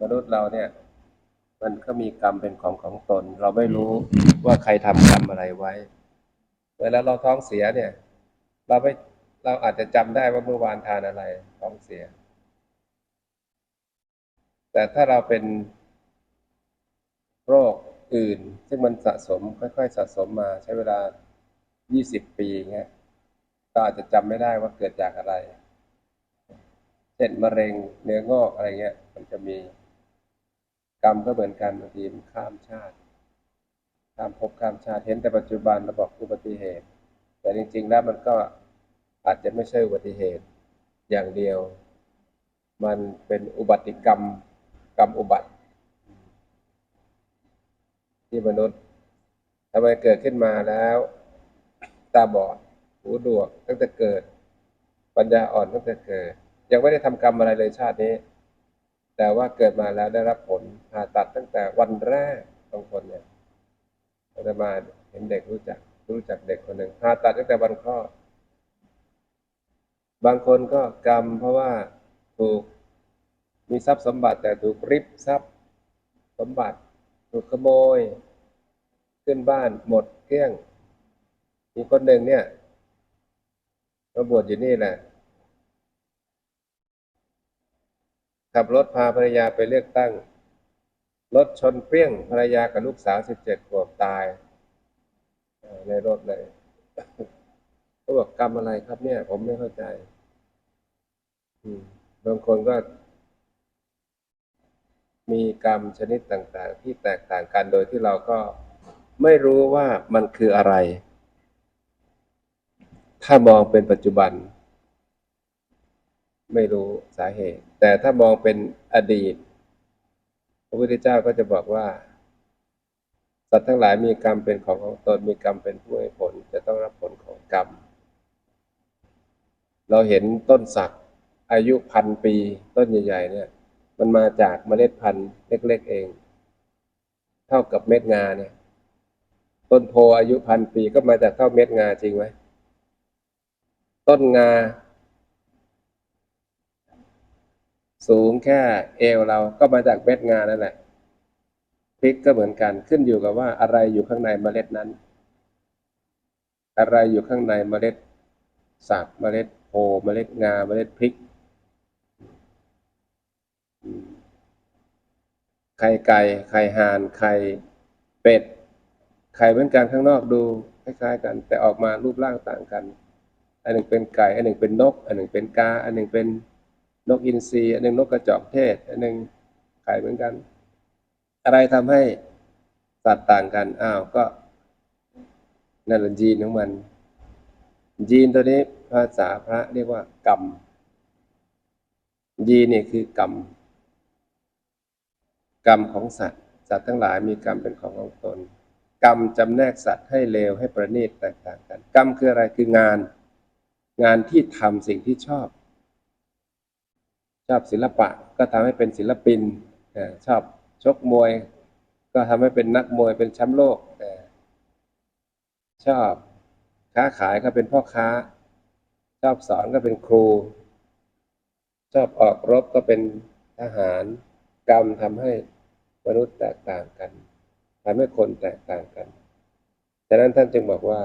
มนุษย์เราเนี่ย มันก็มีกรรมเป็นของของตน เราไม่รู้ว่าใครทำกรรมอะไรไว้เวลาเราท้องเสียเนี่ย เราไม่เราอาจจะจำได้ว่าเมื่อวานทานอะไร ท้องเสีย แต่ถ้าเราเป็นโรคอื่น ซึ่งมันสะสมค่อยๆ สะสมมาใช้เวลา 20 ปีเงี้ยก็อาจจะจำไม่ได้ว่าเกิดจากอะไร เช่นมะเร็งเนื้องอกอะไรเงี้ย มันจะมี กรรมก็เหมือนกันบางทีมันข้ามชาติ ข้ามภพข้ามชาติเห็นแต่ปัจจุบันเราบอกอุบัติเหตุ แต่จริง ๆ แล้วมันก็อาจจะไม่ใช่อุบัติเหตุอย่างเดียว มันเป็นอุบัติกรรมกรรมอุบัติ ที่มนุษย์ทำไมเกิดขึ้นมาแล้ว ตาบอดหูดวกตั้งแต่เกิด ปัญญาอ่อนตั้งแต่เกิด ยังไม่ได้ทำกรรมอะไรเลยชาตินี้ แต่ว่าเกิดมาแล้วได้รับผลผ่าตัดตั้งแต่วันแรกบางคนเนี่ยอาตมาเห็นเด็กรู้จัก รู้จักเด็กคนหนึ่งผ่าตัดตั้งแต่วันคลอดบางคนก็กรรมเพราะว่าถูกมีทรัพย์สมบัติแต่ถูกริบทรัพย์สมบัติ ถูกขโมย ขึ้นบ้านหมดเกลี้ยง มีคนหนึ่งเนี่ยมาบวชอยู่นี่แหละ ขับรถพาภรรยาไปเลือกตั้ง รถชนเปรี้ยงภรรยากับลูกสาวสิบเจ็ดขวบตาย ในรถเลยเขาบอกกรรมอะไรครับเนี่ย ผมไม่เข้าใจบางคนก็ มีกรรมชนิดต่างๆ ที่แตกต่างกันโดยที่เราก็ไม่รู้ว่ามันคืออะไร ถ้ามองเป็นปัจจุบัน ไม่รู้สาเหตุ แต่ถ้ามองเป็นอดีต พระพุทธเจ้าก็จะบอกว่า สัตว์ทั้งหลายมีกรรมเป็นของของตนมีกรรมเป็นผู้ให้ผล จะต้องรับผลของกรรม เราเห็นต้นสักอายุพันปีต้นใหญ่ๆเนี่ย มันมาจากเมล็ดพันธุ์เล็กๆเอง เท่ากับเม็ดงาเนี่ย ต้นโพอายุพันปีก็มาจากเท่าเม็ดงาจริงไหมต้นงา สูงแค่เอวเราก็มาจากเม็ดงานั่นแหละพริกก็เหมือนกันขึ้นอยู่กับว่าอะไรอยู่ข้างในเมล็ดนั้น อะไรอยู่ข้างในเมล็ดสักเมล็ดโพเมล็ดงาเมล็ดพริกไข่ไก่ไข่ห่านไข่เป็ดไข่เหมือนกันข้างนอกดูคล้ายๆกัน แต่ออกมารูปร่างต่างกัน อันหนึ่งเป็นไก่ อันหนึ่งเป็นนก อันหนึ่งเป็นกา อันหนึ่งเป็น นกอินทรีอันหนึ่งนกกระจอกเทศอันหนึ่งไข่เหมือนกัน อะไรทำให้สัตว์ต่างกันอ้าวก็นั่นแหละยีนของมันยีนตัวนี้ภาษาพระเรียกว่ากรรมยีนนี่คือกรรม กรรมของสัตว์ สัตว์ทั้งหลายมีกรรมเป็นของของตน กรรมจำแนกสัตว์ให้เลวให้ประณีตแตกต่างกัน กรรมคืออะไรคืองาน งานที่ทำสิ่งที่ชอบ ชอบศิลปะก็ทำให้เป็นศิลปินชอบชกมวย ก็ทำให้เป็นนักมวยเป็นแชมป์โลกชอบค้าขายก็เป็นพ่อค้า ชอบสอนก็เป็นครู ชอบออกรบก็เป็นทหารกรรมทำให้มนุษย์แตกต่างกันทำให้คนแตกต่างกันฉะนั้นท่านจึงบอกว่า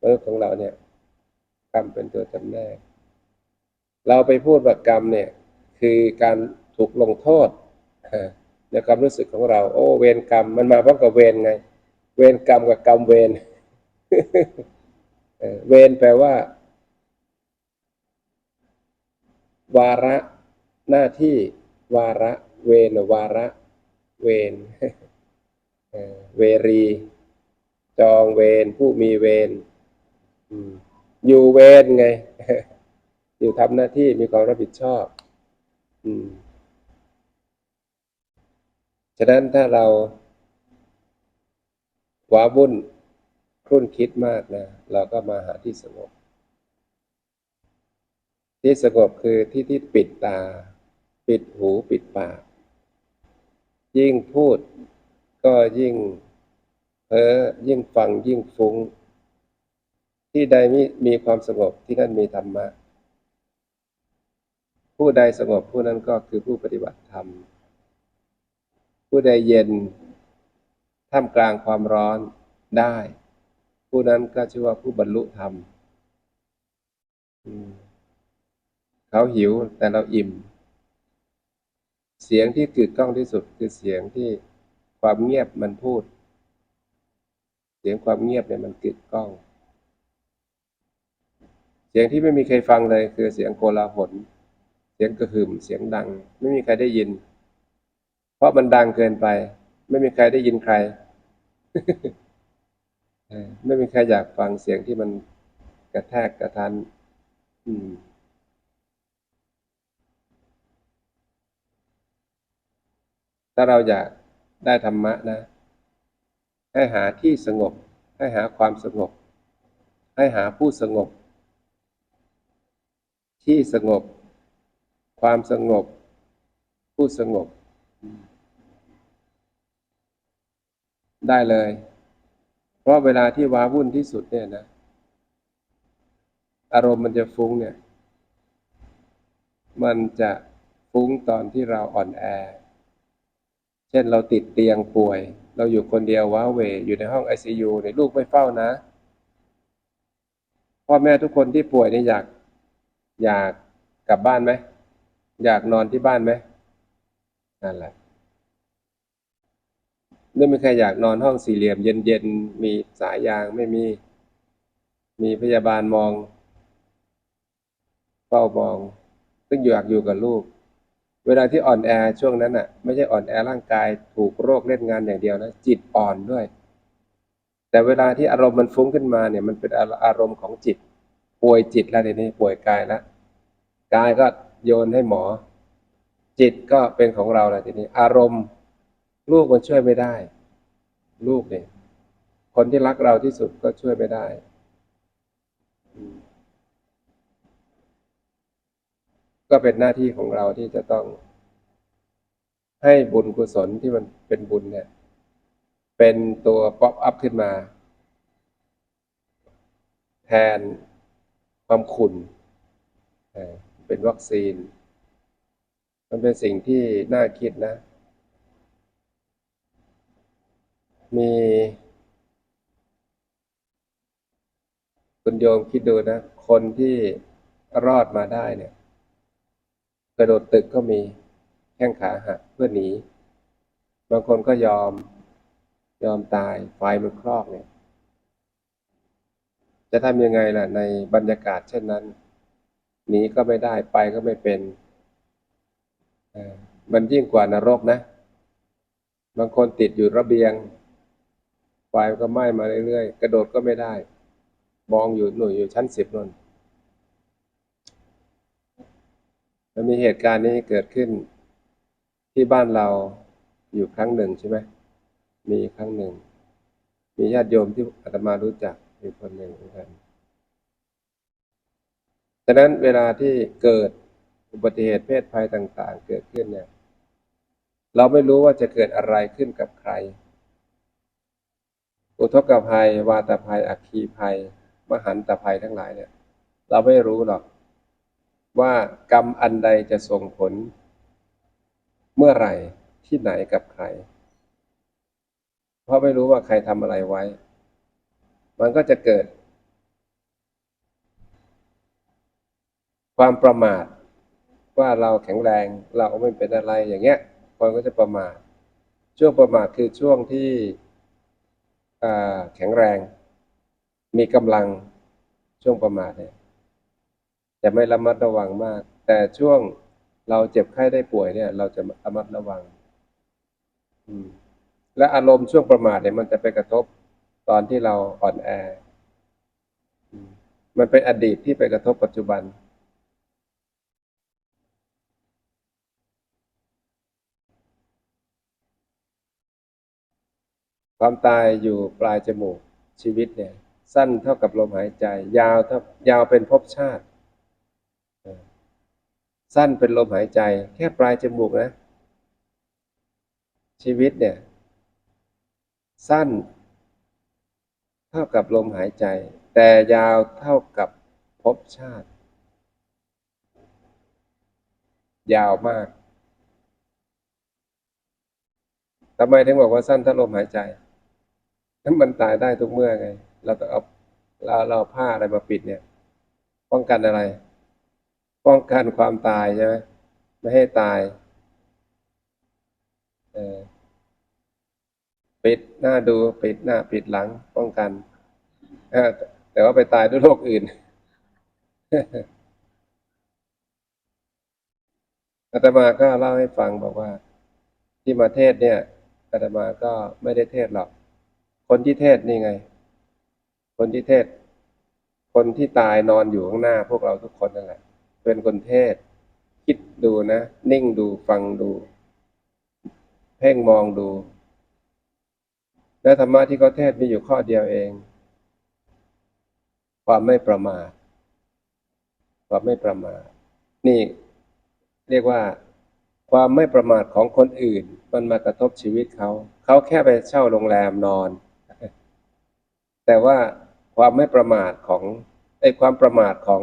มนุษย์ของเราเนี่ยกรรมเป็นตัวจำแนก เราไปพูดว่ากรรมเนี่ยคือการถูกลงโทษในความรู้สึกของเรา โอ้เวรกรรมมันมาพร้อมกับเวรไง เวรกรรมกับกรรมเวรเวรแปลว่า วาระ หน้าที่วาระ เวรน่ะวาระ เวรเวรี จองเวรผู้มีเวรอืมอยู่เวรไง อยู่ทำหน้าที่มีความรับผิดชอบ อืม ฉะนั้นถ้าเราว้าวุ่นครุ่นคิดมากนะ เราก็มาหาที่สงบ ที่สงบคือที่ที่ปิดตา ปิดหูปิดปาก ยิ่งพูดก็ยิ่งเพ้อยิ่งฟังยิ่งฟุง้ง ที่ใดมีมีความสงบที่นั่นมีธรรมะ ผู้ใดสงบผู้นั้นก็คือผู้ปฏิบัติธรรม ผู้ใดเย็นท่ามกลางความร้อนได้ ผู้นั้นก็ชื่อว่าผู้บรรลุธรรมเขาหิวแต่เราอิ่ม เสียงที่กึกก้องที่สุดคือเสียงที่ความเงียบมันพูด เสียงความเงียบเนี่ยมันกึกก้อง เสียงที่ไม่มีใครฟังเลยคือเสียงโกลาหล เสียงกระหึ่มเสียงดัง ไม่มีใครได้ยิน เพราะมันดังเกินไป ไม่มีใครได้ยินใครไม่มีใครอยากฟังเสียงที่มันกระแทกกระทัน อืมถ้าเราอยากได้ธรรมะนะ ให้หาที่สงบ ให้หาความสงบ ให้หาผู้สงบ ที่สงบ ความสงบ ผู้สงบ ได้เลย เพราะเวลาที่ว้าวุ่นที่สุดเนี่ยนะ อารมณ์มันจะฟุ้งเนี่ย มันจะฟุ้งตอนที่เราอ่อนแอ เช่นเราติดเตียงป่วย เราอยู่คนเดียวว้าเว อยู่ในห้องไอซียูเนี่ยลูกไม่เฝ้านะพ่อแม่ทุกคนที่ป่วยเนี่ยอยาก อยากกลับบ้านไหม อยากนอนที่บ้านไหมนั่นแหละไม่มีใครอยากนอนห้องสี่เหลี่ยม เย็นๆ มีสายยางไม่มี มีพยาบาลมอง เฝ้ามอง ซึ่งอยากอยู่กับลูก เวลาที่อ่อนแอช่วงนั้นน่ะ ไม่ใช่อ่อนแอร่างกายถูกโรคเล่นงานอย่างเดียวนะจิตอ่อนด้วย แต่เวลาที่อารมณ์มันฟุ้งขึ้นมาเนี่ย มันเป็นอารมณ์ของจิต ป่วยจิตแล้วเดี๋ยวนี้ป่วยกายแล้วกายก็ โยนให้หมอ จิตก็เป็นของเราแหล้วทีนี้ อารมณ์ ลูกมันช่วยไม่ได้ ลูกเนี่ยคนที่รักเราที่สุดก็ช่วยไม่ได้ก็เป็นหน้าที่ของเราที่จะต้อง ให้บุญกุศลที่มันเป็นบุญเนี่ย เป็นตัวป๊อปอัพขึ้นมา แทนความขุ่น เป็นวัคซีน มันเป็นสิ่งที่น่าคิดนะ มีคุณโยมคิดดูนะ คนที่รอดมาได้เนี่ย กระโดดตึกก็มีแข้งขาหักเพื่อหนี บางคนก็ยอมยอมตายไฟมันครอกเนี่ย จะทำยังไงล่ะในบรรยากาศเช่นนั้น หนีก็ไม่ได้ไปก็ไม่เป็นมันยิ่งกว่านรกนะ บางคนติดอยู่ระเบียงไฟก็ไหม้มาเรื่อยๆ กระโดดก็ไม่ได้ มองอยู่หน่วยอยู่ชั้นสิบนนมันมีเหตุการณ์นี้เกิดขึ้น ที่บ้านเราอยู่ครั้งหนึ่งใช่ไหมมีครั้งหนึ่ง มีญาติโยมที่อาตมารู้จักมีคนหนึ่งเหมือนกัน ฉะนั้นเวลาที่เกิดอุบัติเหตุเพศภัยต่าง ๆ เกิดขึ้นเนี่ย เราไม่รู้ว่าจะเกิดอะไรขึ้นกับใคร อุทกภัย วาตภัย อัคคีภัย มหันตภัยทั้งหลายเนี่ย เราไม่รู้หรอก ว่ากรรมอันใดจะส่งผล เมื่อไหร่ที่ไหนกับใคร เพราะไม่รู้ว่าใครทำอะไรไว้ มันก็จะเกิด ความประมาท ว่าเราแข็งแรงเราไม่เป็นอะไรอย่างเงี้ยคนก็จะประมาท ช่วงประมาทคือช่วงที่แข็งแรง มีกำลังช่วงประมาทเนี่ยจะไม่ระมัดระวังมาก แต่ช่วงเราเจ็บไข้ได้ป่วยเนี่ย เราจะระมัดระวัง อืม และอารมณ์ช่วงประมาทเนี่ยมันจะไปกระทบตอนที่เราอ่อนแอ มันเป็นอดีตที่ไปกระทบปัจจุบัน ความตายอยู่ปลายจมูกชีวิตเนี่ย สั้นเท่ากับลมหายใจ ยาวเท่ายาวเป็นภพชาติ สั้นเป็นลมหายใจ แค่ปลายจมูกนะ ชีวิตเนี่ย สั้น เท่ากับลมหายใจ แต่ยาวเท่ากับภพชาติ ยาวมากทำไมถึงบอกว่าสั้นถ้าลมหายใจ ถ้ามันตายได้ทุกเมื่อไง เราต้องเอาเราเราผ้าอะไรมาปิดเนี่ย ป้องกันอะไร ป้องกันความตายใช่ไหมไม่ให้ตายเออปิดหน้าดูปิดหน้าปิดหลัง ป้องกันแต่ว่าไปตายด้วยโรคอื่นอาตมาก็เล่าให้ฟังบอกว่า ที่มาเทศเนี่ยอาตมาก็ไม่ได้เทศหรอก คนที่เทศนี่ไง คนที่เทศ คนที่ตายนอนอยู่ข้างหน้า พวกเราทุกคนนั่นแหละ เป็นคนเทศ คิดดูนะ นิ่งดูฟังดู เพ่งมองดู และธรรมะที่เขาเทศมีอยู่ข้อเดียวเอง ความไม่ประมาทความไม่ประมาทนี่เรียกว่าความไม่ประมาทของคนอื่น มันมากระทบชีวิตเขา เขาแค่ไปเช่าโรงแรมนอน แต่ว่าความไม่ประมาทของไอ้ความประมาทของ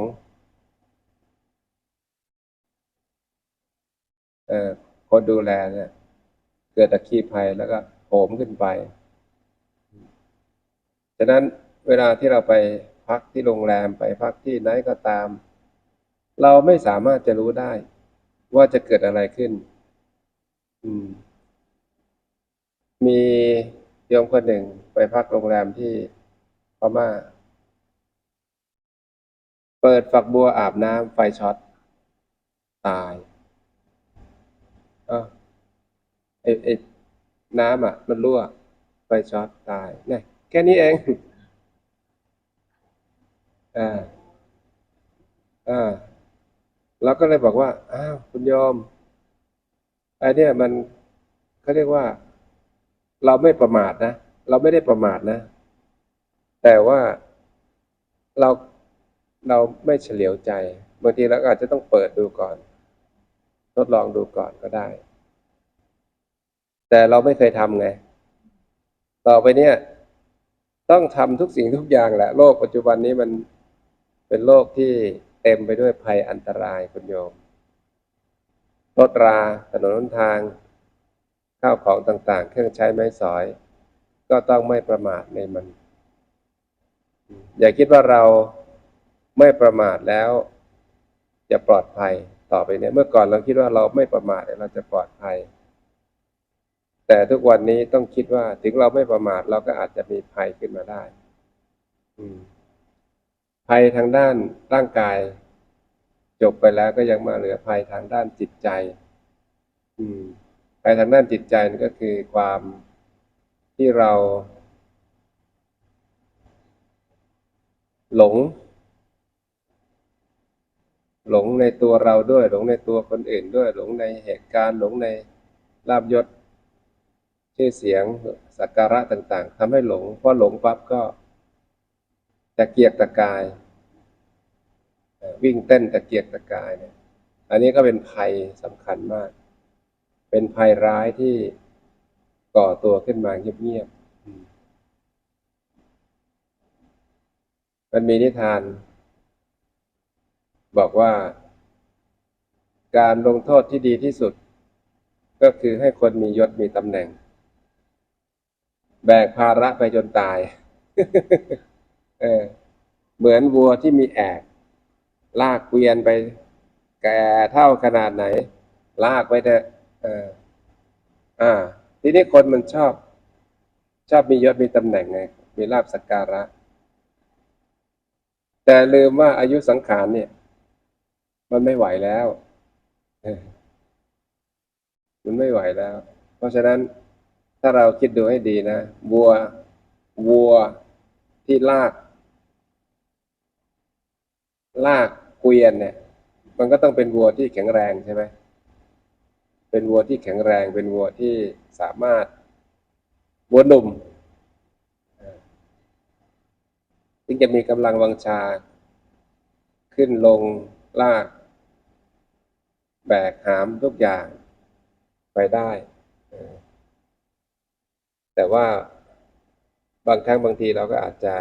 เอ่อคนดูแลเนี่ย เกิดอัคคีภัยแล้วก็โหมขึ้นไป ฉะนั้นเวลาที่เราไปพักที่โรงแรมไปพักที่ไหนก็ตาม เราไม่สามารถจะรู้ได้ ว่าจะเกิดอะไรขึ้นอืมมีโยมคนหนึ่งไปพักโรงแรมที่ พม่า เปิดฝักบัวอาบน้ำไฟช็อต ตายเอ้าไอไอ้น้ำอะ มันรั่ว ไฟช็อตตายเนี่ยแค่นี้เองอ่าอ่าเราก็เลยบอกว่า อ้าว คุณโยมไอเนี่ยมันเขาเรียกว่า เราไม่ประมาทนะ เราไม่ได้ประมาทนะ แต่ว่าเราเราไม่เฉลียวใจบางทีเราก็อาจจะต้องเปิดดูก่อน ทดลองดูก่อนก็ได้ แต่เราไม่เคยทำไง ต่อไปเนี่ย ต้องทำทุกสิ่งทุกอย่างแหละ โลกปัจจุบันนี้มันเป็นโลกที่เต็มไปด้วยภัยอันตรายคุณโยมรถราถนนหนทาง ข้าวของต่างๆ เครื่องใช้ไม้สอย ก็ต้องไม่ประมาทในมัน อย่าคิดว่าเราไม่ประมาทแล้ว จะปลอดภัยต่อไปเนี่ย เมื่อก่อนเราคิดว่าเราไม่ประมาทเราจะปลอดภัย แต่ทุกวันนี้ต้องคิดว่าถึงเราไม่ประมาทเราก็อาจจะมีภัยขึ้นมาได้ภัยทางด้านร่างกาย จบไปแล้วก็ยังมาเหลือภัยทางด้านจิตใจ อืมภัยทางด้านจิตใจนั่นก็คือความที่เรา หลง หลงในตัวเราด้วย หลงในตัวคนอื่นด้วย หลงในเหตุการณ์ หลงในลาบยศชื่อเสียงสักการะต่างๆทำให้หลงเพอหลงปั๊บก็ตะเกียกตะกาย วิ่งเต้นตะเกียกตะกายเนี่ยอันนี้ก็เป็นภัยสำคัญมาก เป็นภัยร้ายที่ก่อตัวขึ้นมาเงียบๆ มันมีนิทาน บอกว่า การลงโทษที่ดีที่สุด ก็คือให้คนมียศมีตำแหน่ง แบกภาระไปจนตายเออเหมือนวัวที่มีแอกลากเกวียนไป แก่เท่าขนาดไหน ลากไปเถอะเอออ่า ทีนี้คนมันชอบ ชอบมียศมีตำแหน่งไง มีลาบสักการะ แต่ลืมว่าอายุสังขารเนี่ย มันไม่ไหวแล้ว มันไม่ไหวแล้ว เพราะฉะนั้นถ้าเราคิดดูให้ดีนะวัววัวที่ลาก ลากเกวียนเนี่ย มันก็ต้องเป็นวัวที่แข็งแรงใช่ไหมเป็นวัวที่แข็งแรง เป็นวัวที่สามารถวัวหนุ่มเออ ถึงจะมีกำลังวังชา ขึ้นลงลาก แบกหามทุกอย่างไปได้ แต่ว่าบางครั้งบางทีเราก็อาจจะ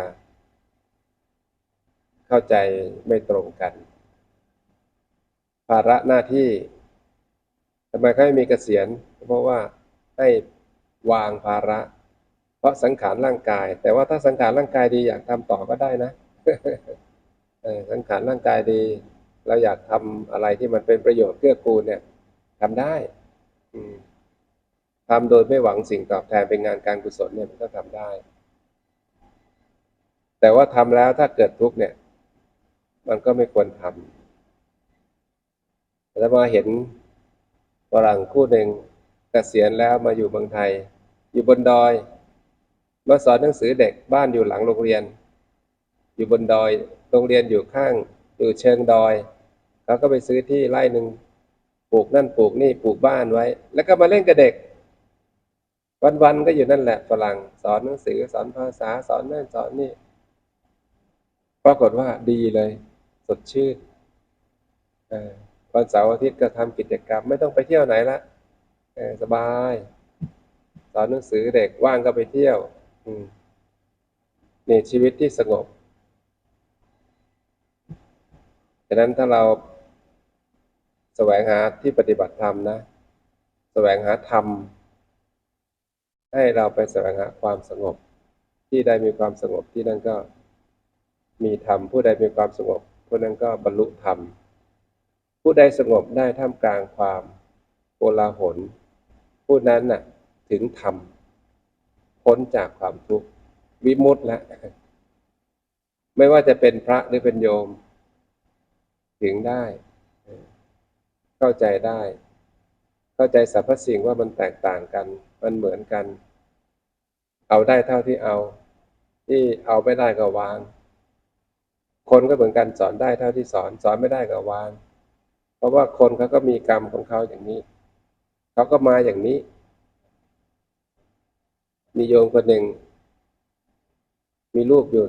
เข้าใจไม่ตรงกัน ภาระหน้าที่ทำไมเขาไม่มีเกษียณ เพราะว่าให้วางภาระ เพราะสังขารร่างกาย แต่ว่าถ้าสังขารร่างกายดีอยากทำต่อก็ได้นะสังขารร่างกายดี เราอยากทำอะไรที่มันเป็นประโยชน์เกื้อกูลเนี่ยทำได้ อืมทำโดยไม่หวังสิ่งตอบแทนเป็นงานการกุศลเนี่ยมันก็ทำได้ แต่ว่าทำแล้วถ้าเกิดทุกข์เนี่ย มันก็ไม่ควรทำแล้วมาเห็นฝรั่งคู่หนึ่งเกษียณแล้วมาอยู่เมืองไทย อยู่บนดอย มาสอนหนังสือเด็กบ้านอยู่หลังโรงเรียน อยู่บนดอยโรงเรียนอยู่ข้างอยู่เชิงดอยเขาก็ไปซื้อที่ไร่หนึ่งปลูกนั่นปลูกนี่ปลูกบ้านไว้ แล้วก็มาเล่นกับเด็ก วันๆก็อยู่นั่นแหละฝรั่งสอนหนังสือสอนภาษาสอนนั่นสอนนี่ปรากฏว่าดีเลย สดชื่นวันเสาร์อาทิตย์ก็ทำกิจกรรมไม่ต้องไปเที่ยวไหนละสบาย สอนหนังสือเด็กว่างก็ไปเที่ยว นี่ชีวิตที่สงบฉะนั้นถ้าเราแสวงหาที่ปฏิบัติธรรมนะแสวงหาธรรม ให้เราไปแสวงหาความสงบ ที่ได้มีความสงบที่นั่นก็มีธรรมผู้ใดมีความสงบผู้นั้นก็บรรลุธรรม ผู้ใดสงบได้ท่ามกลางความโกลาหลผู้นั้นน่ะถึงธรรม พ้นจากความทุกข์วิมุตติแล้วไม่ว่าจะเป็นพระหรือเป็นโยม ถึงได้ เข้าใจได้ เข้าใจสรรพสิ่งว่ามันแตกต่างกัน มันเหมือนกัน เอาได้เท่าที่เอา ที่เอาไม่ได้ก็วาง คนก็เหมือนกันสอนได้เท่าที่สอน สอนไม่ได้ก็วาง เพราะว่าคนเขาก็มีกรรมของเขาอย่างนี้ เขาก็มาอย่างนี้ มีโยมคนหนึ่ง มีลูกอยู่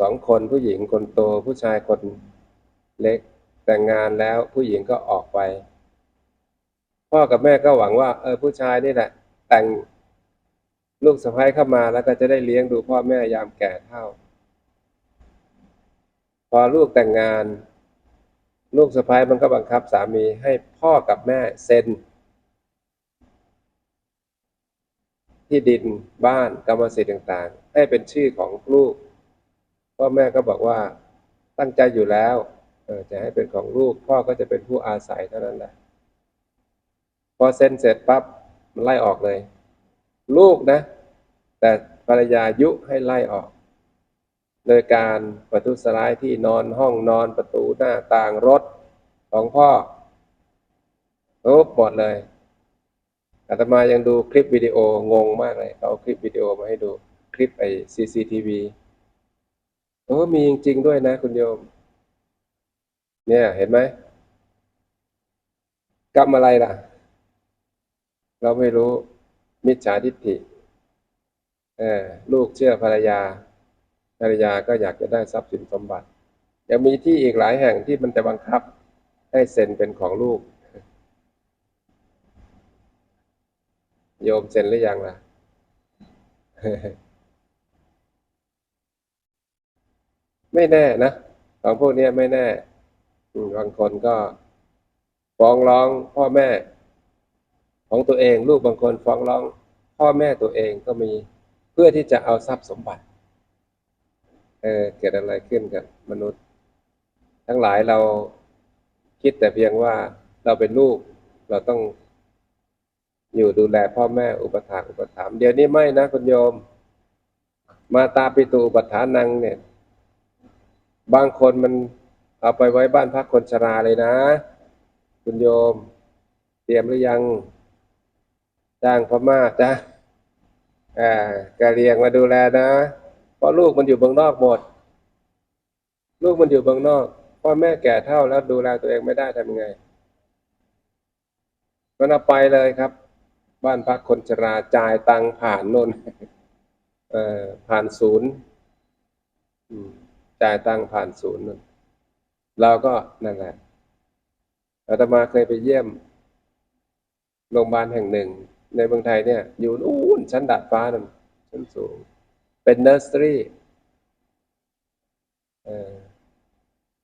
สองคนผู้หญิงคนโต ผู้ชายคนเล็ก แต่งงานแล้วผู้หญิงก็ออกไป พ่อกับแม่ก็หวังว่า เออผู้ชายนี่แหละ แต่งลูกสะใภ้เข้ามาแล้วก็จะได้เลี้ยงดูพ่อแม่ยามแก่เฒ่า พอลูกแต่งงาน ลูกสะใภ้มันก็บังคับสามีให้พ่อกับแม่เซ็น ที่ดินบ้านกรรมสิทธิ์ต่างๆ ให้เป็นชื่อของลูกพ่อแม่ก็บอกว่าตั้งใจอยู่แล้วจะให้เป็นของลูกพ่อก็จะเป็นผู้อาศัยเท่านั้นแหละพอเซ็นเสร็จปั๊บมันไล่ออกเลย ลูกนะ แต่ภรรยายุให้ไล่ออก โดยการประทุษร้ายที่นอนห้องนอนประตูหน้าต่างรถของพ่อทุบหมดเลย อาตมายังดูคลิปวิดีโองงมากเลยเขาเอาคลิปวิดีโอมาให้ดูคลิปไอ้ CCTV โอ้มีจริง ๆ ด้วยนะคุณโยม เนี่ยเห็นไหมกรรมอะไรล่ะ เราไม่รู้มิจฉาทิฏฐิเออลูกเชื่อภรรยา ภรรยาก็อยากจะได้ทรัพย์สินสมบัติ ยังมีที่อีกหลายแห่งที่มันจะบังคับ ให้เซ็นเป็นของลูก โยมเซ็นหรือยังล่ะ ไม่แน่นะของพวกนี้ไม่แน่บางคนก็ฟ้องร้องพ่อแม่ ของตัวเองลูกบางคนฟ้องร้อง พ่อแม่ตัวเองก็มีเพื่อที่จะเอาทรัพย์สมบัติ เออเกิดอะไรขึ้นกับมนุษย์ ทั้งหลายเราคิดแต่เพียงว่าเราเป็นลูกเราต้อง อยู่ดูแลพ่อแม่อุปถากอุปถัมภ์เดี๋ยวนี้ไม่นะคุณโยม มาตาปิตูอุปถานังเนี่ย บางคนมันเอาไปไว้บ้านพักคนชราเลยนะ คุณโยม เตรียมหรือยังจ้างพม่าจ้าอ่ากะเรียงมาดูแลนะเพราะลูกมันอยู่เมืองนอกหมด ลูกมันอยู่เมืองนอกพ่อแม่แก่เท่าแล้วดูแลตัวเองไม่ได้ทำยังไงมันเอาไปเลยครับ บ้านพักคนชราจ่ายตังค์ผ่านโน่นเอ่อผ่านศูนย์จ่ายตังค์ผ่านศูนย์นนเราก็นั่นแหละอาตมาเคยไปเยี่ยมโรงพยาบาลแห่งหนึ่ง ในเมืองไทยเนี่ย อยู่นู่นชั้นดาดฟ้านั่นชั้นสูง เป็นเนอร์สรี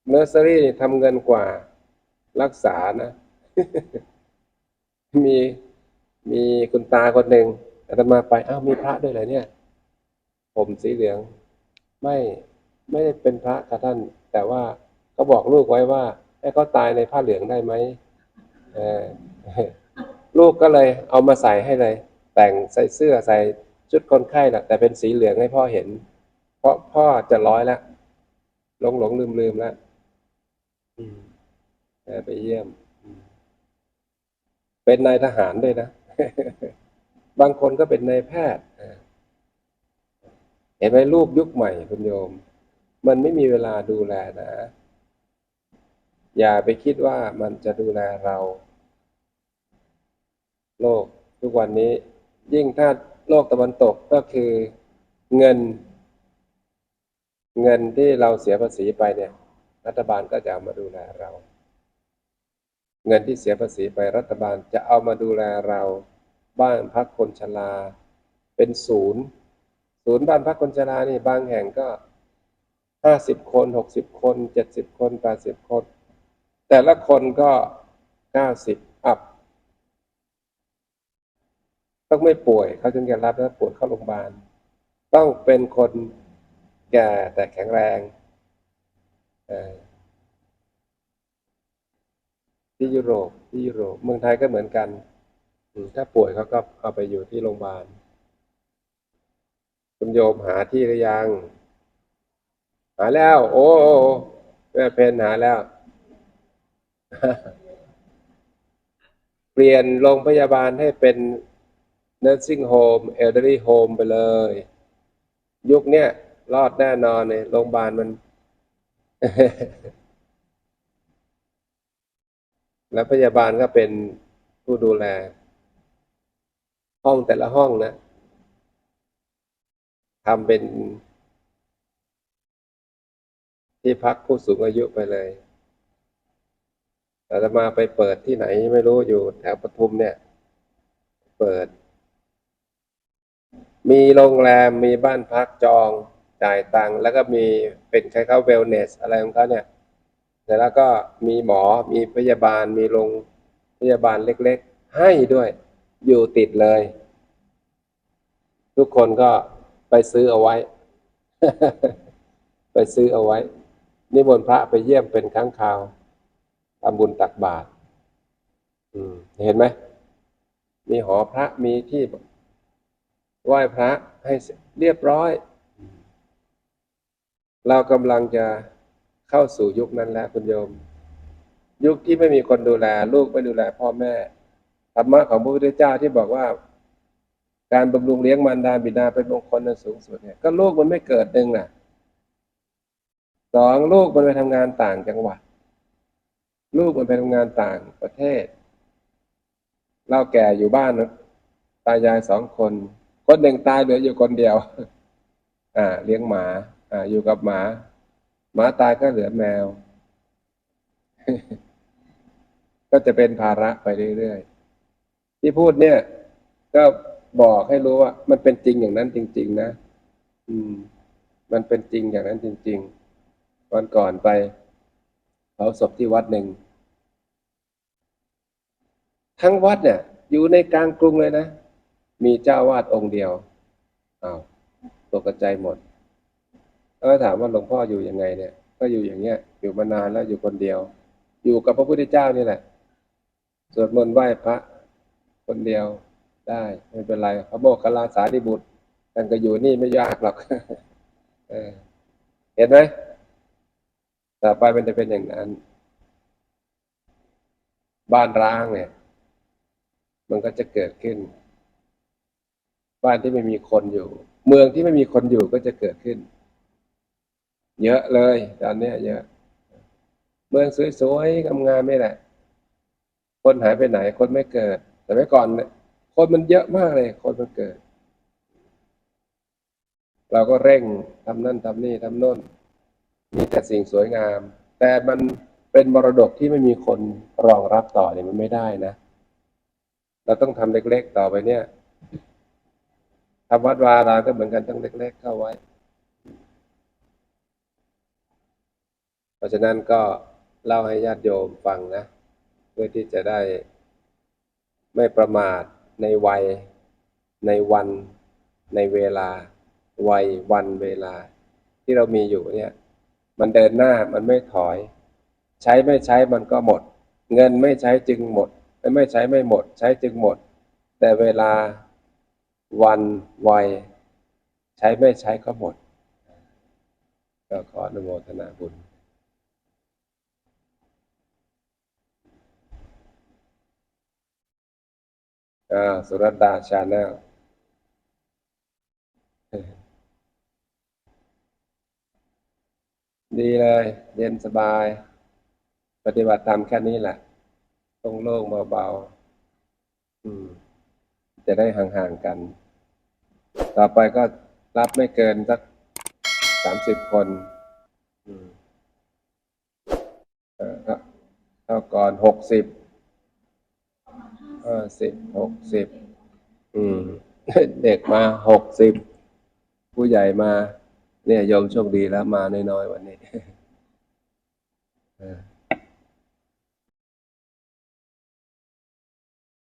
เนอร์สรีทำเงินกว่ารักษานะ มี มีคุณตาคนหนึ่งอาตมาไปอ้าวมีพระด้วยเหรอเนี่ย ผมสีเหลือง ไม่ไม่ได้เป็นพระค่ะท่าน แต่ว่าเขาบอกลูกไว้ว่า ให้เขาตายในผ้าเหลืองได้ไหมลูกก็เลยเอามาใส่ให้เลย แต่งใส่เสื้อใส่ชุดคนไข้แหละแต่เป็นสีเหลืองให้พ่อเห็น เพราะพ่อจะร้อยแล้วหลงหลงลืมลืมแล้วไปเยี่ยม เป็นนายทหารด้วยนะ บางคนก็เป็นนายแพทย์เห็นไหมลูกยุคใหม่คุณโยม มันไม่มีเวลาดูแลนะ อย่าไปคิดว่ามันจะดูแลเรา โลกทุกวันนี้ ยิ่งถ้าโลกตะวันตกก็คือเงิน เงินที่เราเสียภาษีไปเนี่ย รัฐบาลก็จะเอามาดูแลเรา เงินที่เสียภาษีไปรัฐบาลจะเอามาดูแลเราบ้านพักคนชราเป็นศูนย์ ศูนย์บ้านพักคนชรานี่บางแห่งก็ห้าสิบคนหกสิบคนเจ็ดสิบคนแปดสิบคน แต่ละคนก็เก้าสิบอัพต้องไม่ป่วยเขาจึงจะรับแล้วป่วยเข้าโรงพยาบาล ต้องเป็นคนแก่แต่แข็งแรงเอ่อ ที่ยุโรปที่ยุโรปเมืองไทยก็เหมือนกันถ้าป่วยเขาก็เอาไปอยู่ที่โรงพยาบาลคุณโยมหาที่หรือยัง หาแล้วโอ้โอ้โอ้แม่เพนหาแล้ว เปลี่ยนโรงพยาบาลให้เป็น nursing home elderly home ไปเลย ยุคเนี้ยรอดแน่นอนเลยโรงพยาบาลมัน แล้วพยาบาลก็เป็นผู้ดูแล ห้องแต่ละห้องนะทำเป็น ที่พักผู้สูงอายุไปเลยแต่จะมาไปเปิดที่ไหนไม่รู้อยู่แถวปทุมเนี่ย เปิด มีโรงแรมมีบ้านพักจองจ่ายตังค์แล้วก็มีเป็นใคล้าเวลเนสอะไรของเขาเนี่ย แต่แล้วก็มีหมอมีพยาบาลมีโรงพยาบาลเล็กๆ ให้ด้วยอยู่ติดเลย ทุกคนก็ไปซื้อเอาไว้ ไปซื้อเอาไว้ นิมนต์พระไปเยี่ยมเป็นครั้งคราวทำบุญตักบาตรเห็นไหม มีหอพระมีที่ไหว้พระให้เรียบร้อย เรากำลังจะ เข้าสู่ยุคนั้นแล้วคุณโยม ยุคที่ไม่มีคนดูแล ลูกไม่ดูแลพ่อแม่ธรรมะของพระพุทธเจ้าที่บอกว่า การบำรุงเลี้ยงมารดาบิดาเป็นมงคลอันสูงสุดเนี่ยก็ลูกมันไม่เกิดหนึ่งน่ะสองลูกมันไปทำงานต่างจังหวัด ลูกมันไปทำงานต่างประเทศ เราแก่อยู่บ้านนะตายายสองคน คนหนึ่งตายเหลืออยู่คนเดียว อ่า เลี้ยงหมา อ่า อยู่กับหมา หมาตายก็เหลือแมว ก็จะเป็นภาระไปเรื่อยๆที่พูดเนี่ย ก็บอกให้รู้ว่า มันเป็นจริงอย่างนั้นจริง ๆ นะอืม มันเป็นจริงอย่างนั้นจริง ๆ วันก่อนไปเผาศพที่วัดหนึ่งทั้งวัดเนี่ย อยู่ในกลางกรุงเลยนะ มีเจ้าวาดองค์เดียวอ้าวตกใจหมด แล้วถามว่าหลวงพ่ออยู่ยังไงเนี่ย ก็อยู่อย่างเงี้ย อยู่มานานแล้วอยู่คนเดียว อยู่กับพระพุทธเจ้านี่แหละ สวดมนต์ไหว้พระ คนเดียวได้ไม่เป็นไร พระโมคคัลลาสารีบุตรท่านก็อยู่นี่ไม่ยากหรอกเออเห็นไหมต่อไปมันจะเป็นอย่างนั้น บ้านร้างเนี่ย มันก็จะเกิดขึ้น บ้านที่ไม่มีคนอยู่ เมืองที่ไม่มีคนอยู่ก็จะเกิดขึ้น เยอะเลย ตอนนี้เยอะ เมืองสวยๆงามๆนี่แหละ คนหายไปไหน คนไม่เกิด แต่เมื่อก่อนเนี่ยคนมันเยอะมากเลย คนมันเกิด เราก็เร่งทำนั่นทำนี่ทำโน่น มีแต่สิ่งสวยงาม แต่มันเป็นมรดกที่ไม่มีคนรองรับต่อเนี่ยมันไม่ได้นะ เราต้องทำเล็กๆต่อไปเนี่ยทำวัดวาอาราก็เหมือนกันต้องเล็ก ๆ เข้าไว้ เพ ราะฉะนั้นก็เล่าให้ญาติโยมฟังนะ เพื่อที่จะได้ไม่ประมาทในวัย ในวัน ในเวลา วัยวันเวลา ที่เรามีอยู่เนี่ย มันเดินหน้ามันไม่ถอย ใช้ไม่ใช้มันก็หมด เงินไม่ใช้จึงหมด ไม่ใช้ไม่หมด ใช้จึงหมด แต่เวลาวันวัย ใช้ไม่ใช้ก็หมด ก็ขออนุโมทนาบุญ อ่าสุรตดาชาแนลดีเลย เย็นสบาย ปฏิบัติตามแค่นี้แหละตรงโล่งเบาๆอืม จะได้ห่างๆกัน ต่อไปก็รับไม่เกินสักสามสิบคน อืมเท่าก่อนหกสิบ ห้าสิบหกสิบอืม เด็กมาหกสิบผู้ใหญ่มา เนี่ยโยมโชคดีแล้วมาน้อยๆวันนี้เออ